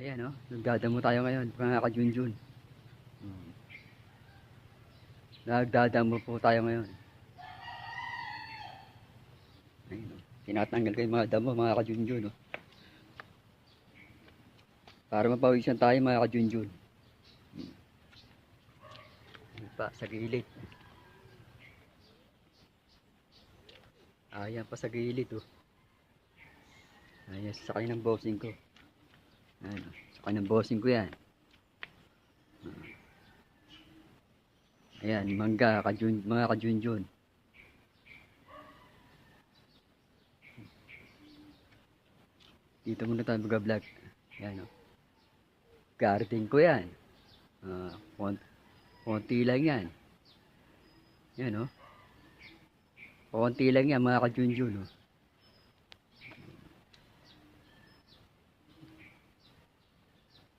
Ayan oh, nagdadamo tayo ngayon, mga kajunjun. Nagdadamo po tayo ngayon. Ayun oh. Tinatanggal ko yung mga damo, mga kajunjun oh. Para mapawisan tayo mga kajunjun. Hmm. Pa, sa gilid. Ayan pa sa gilid oh. Ayan, sakay ng bossing ko. Ayan, oh. sakay ng bossing ko yan. Ayan, mangga, kajun, mga kajunjun. Dito muna tayo mag-vlog. Ayan, oh. Garden ko yan. Ah, kont konti lang yan. Yan, oh. Konti lang yan, mga kajunjun, oh.